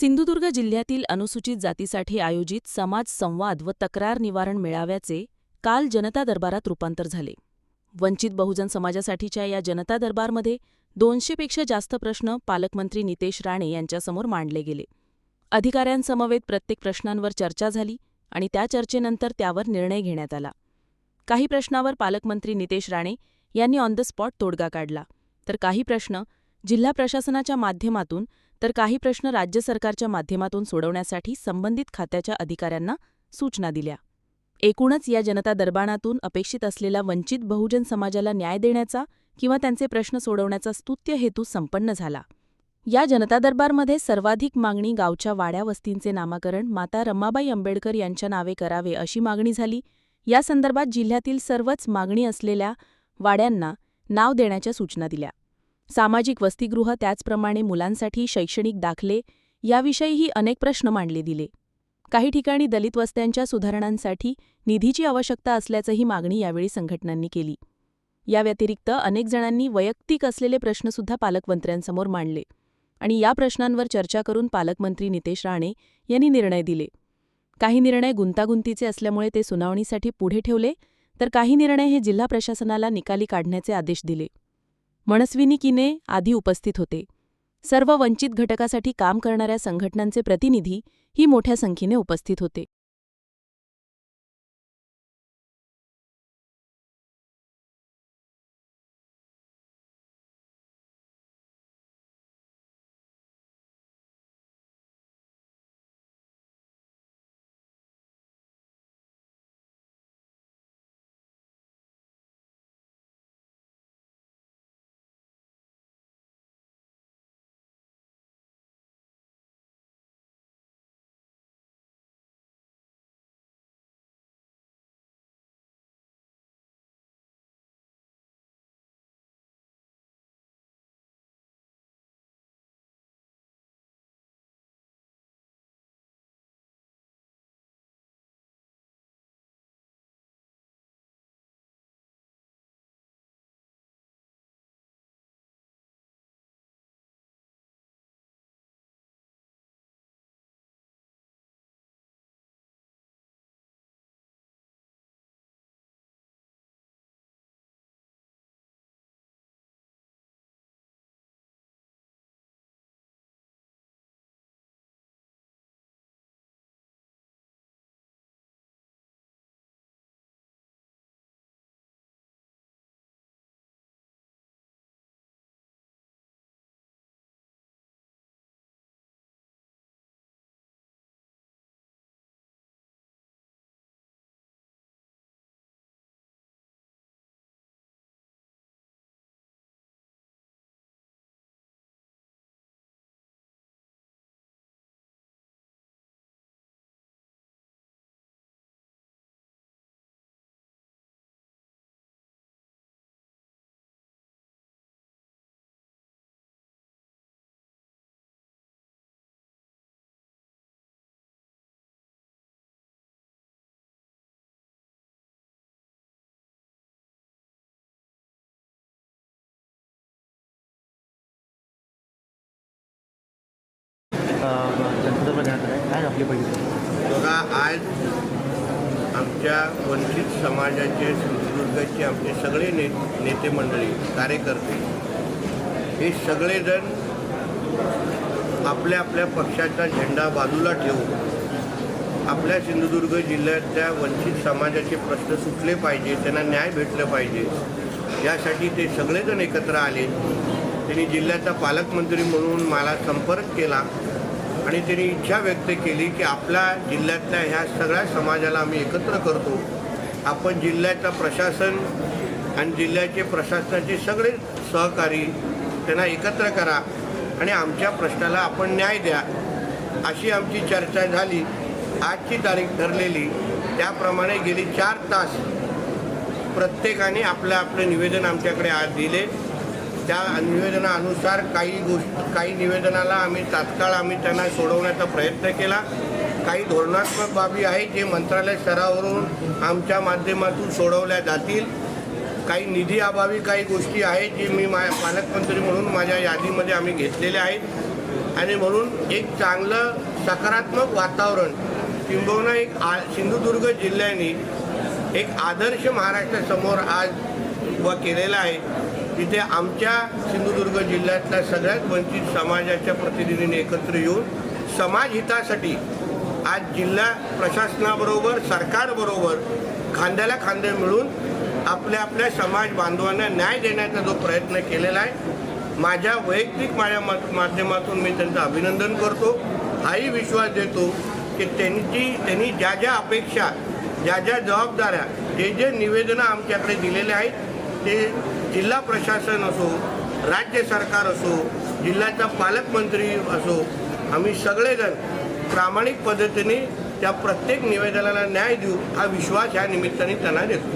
सिंधुदुर्ग जिल्ह्यातील अनुसूचित जातीसाठी आयोजित समाज संवाद व तक्रार निवारण मेळाव्याचे काल जनता दरबारात रूपांतर झाले. वंचित बहुजन समाजासाठीच्या या जनता दरबारमध्ये दोनशेपेक्षा जास्त प्रश्न पालकमंत्री नितेश राणे यांच्यासमोर मांडले गेले. अधिकाऱ्यांसमवेत प्रत्येक प्रश्नांवर चर्चा झाली आणि त्या चर्चेनंतर त्यावर निर्णय घेण्यात आला. काही प्रश्नावर पालकमंत्री नितेश राणे यांनी ऑन द स्पॉट तोडगा काढला. तर काही प्रश्न जिल्हा प्रशासनाच्या माध्यमातून तर काही प्रश्न राज्य सरकारच्या माध्यमातून सोडवण्यासाठी संबंधित खात्याच्या अधिकाऱ्यांना सूचना दिल्या. एकूणच या जनता दरबारातून अपेक्षित असलेला वंचित बहुजन समाजाला न्याय देण्याचा किंवा त्यांचे प्रश्न सोडवण्याचा स्तुत्य हेतू संपन्न झाला. या जनता दरबारमध्ये सर्वाधिक मागणी गावच्या वाड्या वस्तींचे नामाकरण माता रमाबाई आंबेडकर यांच्या नावे करावे अशी मागणी झाली. या संदर्भात जिल्ह्यातील सर्वच मागणी असलेल्या वाड्यांना नाव देण्याच्या सूचना दिल्या. सामाजिक वसतिगृह त्याचप्रमाणे मुलांसाठी शैक्षणिक दाखले याविषयीही अनेक प्रश्न मांडले दिले. काही ठिकाणी दलित वस्त्यांच्या सुधारणांसाठी निधीची आवश्यकता असल्याचंही मागणी यावेळी संघटनांनी केली. या व्यतिरिक्त अनेक जणांनी वैयक्तिक असलेले प्रश्नसुद्धा पालकमंत्र्यांसमोर मांडले आणि या प्रश्नांवर चर्चा करून पालकमंत्री नितेश राणे यांनी निर्णय दिले. काही निर्णय गुंतागुंतीचे असल्यामुळे ते सुनावणीसाठी पुढे ठेवले तर काही निर्णय हे जिल्हा प्रशासनाला निकाली काढण्याचे आदेश दिले. मनस्विनी किने आधी उपस्थित होते. सर्व वंचित घटकासाठी काम करणाऱ्या संघटनांचे प्रतिनिधी ही मोठ्या संख्येने उपस्थित होते. बघा आज आमच्या वंचित समाजाचे सिंधुदुर्गाचे आमचे सगळे ने नेते मंडळी कार्यकर्ते हे सगळेजण आपल्या आपल्या पक्षाचा झेंडा बाजूला ठेवून आपल्या सिंधुदुर्ग जिल्ह्यातल्या वंचित समाजाचे प्रश्न सुटले पाहिजे त्यांना न्याय भेटलं पाहिजे यासाठी ते सगळेजण एकत्र आले. त्यांनी जिल्ह्याचा पालकमंत्री म्हणून मला संपर्क केला. आणि त्यांनी इच्छा व्यक्त केली की आपल्या जिल्ह्यातल्या ह्या सगळ्या समाजाला आम्ही एकत्र करतो. आपण जिल्ह्याचं प्रशासन आणि जिल्ह्याचे प्रशासनाचे सगळे सहकारी त्यांना एकत्र करा आणि आमच्या प्रश्नाला आपण न्याय द्या अशी आमची चर्चा झाली. आजची तारीख ठरलेली त्याप्रमाणे गेली चार तास प्रत्येकाने आपलं आपलं निवेदन आमच्याकडे आज दिले. त्या निवेदनानुसार काही गोष्ट काही निवेदनाला आम्ही तात्काळ आम्ही त्यांना सोडवण्याचा प्रयत्न केला. काही धोरणात्मक बाबी आहेत जे मंत्रालय स्तरावरून आमच्या माध्यमातून सोडवल्या जातील. काही निधी अभावी काही गोष्टी आहेत जे मी मा पालकमंत्री म्हणून माझ्या यादीमध्ये आम्ही घेतलेल्या आहेत. आणि म्हणून एक चांगलं सकारात्मक वातावरण किंबहुना एक आ सिंधुदुर्ग जिल्ह्याने एक आदर्श महाराष्ट्रासमोर आज उभा केलेला आहे. तिथे आमच्या सिंधुदुर्ग जिल्ह्यातल्या सगळ्यात वंचित समाजाच्या प्रतिनिधींनी एकत्र येऊन समाज हितासाठी आज जिल्हा प्रशासनाबरोबर सरकारबरोबर खांद्याला खांदे मिळून आपल्या आपल्या समाज बांधवांना न्याय देण्याचा जो प्रयत्न केलेला आहे माझ्या वैयक्तिक माझ्या माध्यमातून मी त्यांचं अभिनंदन करतो. हाही विश्वास देतो की त्यांची त्यांनी ज्या ज्या अपेक्षा ज्या ज्या जबाबदाऱ्या जे जे निवेदनं आमच्याकडे दिलेले आहेत ते जिल्हा प्रशासन असो राज्य सरकार असो जिल्ह्याचा पालकमंत्री असो आम्ही सगळेजण प्रामाणिक पद्धतीने त्या प्रत्येक निवेदनाला न्याय देऊ हा विश्वास ह्या निमित्ताने त्यांना देतो.